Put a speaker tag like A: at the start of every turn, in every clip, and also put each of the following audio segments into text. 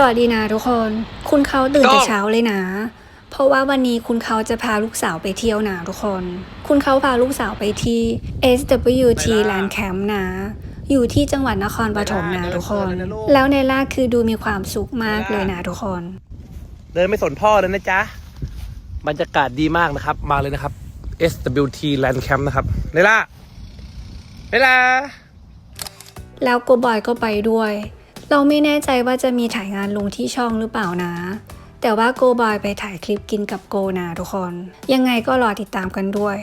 A: สวัสดีนะทุกคน คุณเขาตื่นแต่เช้าเลยนะ เพราะว่าวันนี้คุณเขาจะพาลูกสาวไปเที่ยวนะทุกคน คุณเขาพาลูกสาวไปที่ SWT Land Camp นะ อยู่ที่จังหวัดนครปฐมนะทุกคน แล้วในล่าคือดูมีความสุขมากเลยนะทุกคน
B: เดินไม่สนพ่อเลยนะจ๊ะ บรรยากาศดีมากนะครับ มาเลยนะครับ SWT Land Camp นะครับเลล่าเลล่า
A: แล้วโกบอยก็ไปด้วย เราไม่แน่ใจว่าจะมีถ่ายงานลงที่ช่องหรือเปล่านะ แต่ว่าโกบอยไปถ่ายคลิปกินกับโกนะทุกคน ยังไงก็รอติดตามกันด้วย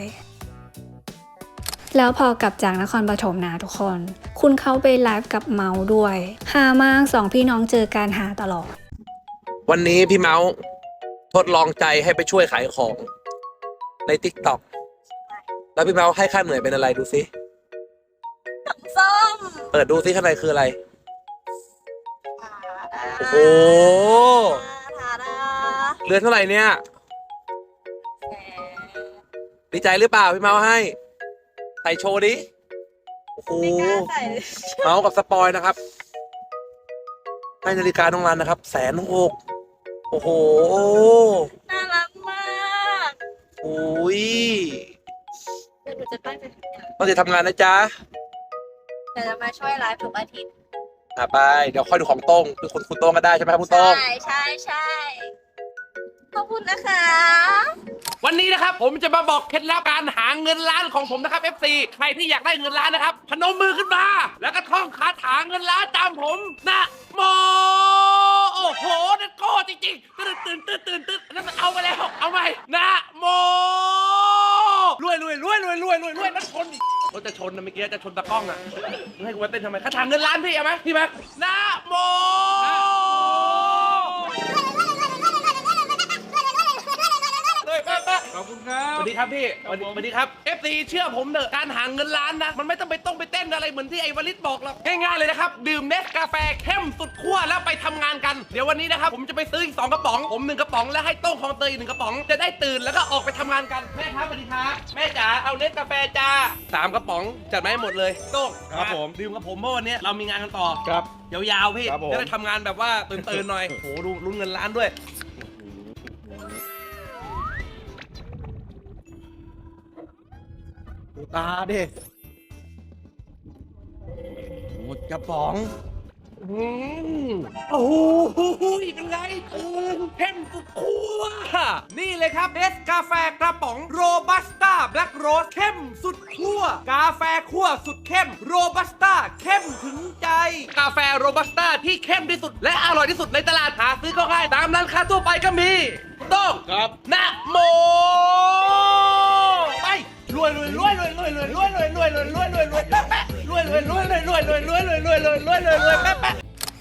A: แล้วพอกลับจากนครปฐมนะทุกคน คุณเข้าไปไลฟ์กับเมาส์ด้วยหามากสองพี่น้องเจอการหาตลอด
B: วันนี้พี่เมาส์ทดลองใจให้ไปช่วยขายของใน t ิ k t o k แล้วพี่เมาส์ให้ค่าเหนื่อยเป็นอะไรดูซิ
C: ส้ม
B: เปิดดูซิข้างในคืออะไร โอ้โห
C: ทาดา
B: เรือนเท่าไหร่เนี่ย ดีใจหรือเปล่าพี่เมาส์ให้ ใส่โชว์ดิ โอ้โห
C: ไม่กล้าใส่เลย
B: เมาส์กับสปอยนะครับ ให้นาฬิกาน้องรันนะครับแสนหกโอ้โห
C: น่ารักมาก
B: โอ้ย
C: เดี๋ยวหนูจะตั้งใจทำงาน
B: ต้องจะทำงานนะจ๊ะ
C: เดี๋ยวจะมาช่วยไลฟ์ทุกอาทิตย์
B: อะไป เดี๋ยวค่อยดูของโต้งคือคุณคุณโต้งก็ได้ใช่ไหมครับคุณโต้ง
C: ใช่ใช่ใช่ขอบคุณนะคะ
B: วันนี้นะครับผมจะมาบอกเคล็ดลับการหาเงินล้านของผมนะครับ FC ใครที่อยากได้เงินล้านนะครับ พนมมือขึ้นมา แล้วก็ท่องคาถาเงินล้านตามผมนะโมโอ้โหนั่นโก้จริงๆตื่นตื่นตื่นตื่นตื่นนั่นมันเอาไปแล้ว เอาใหม่นะโมรวยรวยรวยรวยรวยรวยรวยนั่นชนอีก รถจะชนนะเมื่อกี้จะชนตะกล้องอะมึงให้กูไปเต้นทำไมคาถาเงินล้านพี่เอาไหมพี่ไหมนะโม
D: ขอบคุณครับ
B: สวัสดีครับพี่สวัสดีสวัสดีครับ FC เชื่อผมเถอะการหาเงินล้านนะ มันไม่ต้องไปต้องไปเต้นอะไรเหมือนที่ไอ้วลิศบอกหรอก ง่ายๆเลยนะครับ ดื่มเนสกาแฟเข้มสุดขั้วแล้วไปทำงานกัน เดี๋ยววันนี้นะครับ ผมจะไปซื้ออีกสองกระป๋อง ผมหนึ่งกระป๋องแล้วให้โต้งของเตยอีกหนึ่งกระป๋อง จะได้ตื่นแล้วก็ออกไปทำงานกัน แม่ครับสวัสดีครับ แม่จ๋าเอาเนสกาแฟจ้าสามกระป๋องจัดมาให้หมดเลยโต้ง
D: ครับผม
B: ดื่มกับผมเพราะวันนี้เรามีงานกันต่อ
D: ครับ
B: ยาวๆพี่
D: ครับผม
B: จะได้ทำงานแบบว่าตื่นๆหน่อยโอ้โหดูลุ้นเงินล้านด้วย
D: ดูตาดิหมดกระป๋อง
B: อืมโอ้โหเป็นไงอืมเข้มสุดขั้วนี่เลยครับเอสกาแฟกระป๋องโรบัสต้าแบล็กโรสเข้มสุดขั้วกาแฟขั้วสุดเข้มโรบัสต้าเข้มถึงใจ กาแฟโรบัสต้าที่เข้มที่สุด และอร่อยที่สุดในตลาดหาซื้อก็ง่ายตามร้านค้าทั่วไปก็มีต้อง
D: ครับ
B: นะโมไปรวยรวยรวยรวยร วยรวยรวยรวยรวยรวยรวยรวยรวยแป๊ะแป๊ะรวยรวยรวยรวยรวยรวยรวยรวยรวยรวยรวยรวยรวยแป๊ะแป๊ะ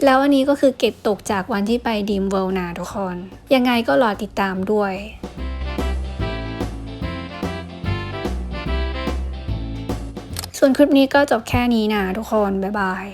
A: แล้วอันนี้ก็คือเก็บตกจากวันที่ไปดีมเวิลด์นะทุกคน ยังไงก็รอติดตามด้วยส่วนคลิปนี้ก็จบแค่นี้นะทุกคน บ๊ายบาย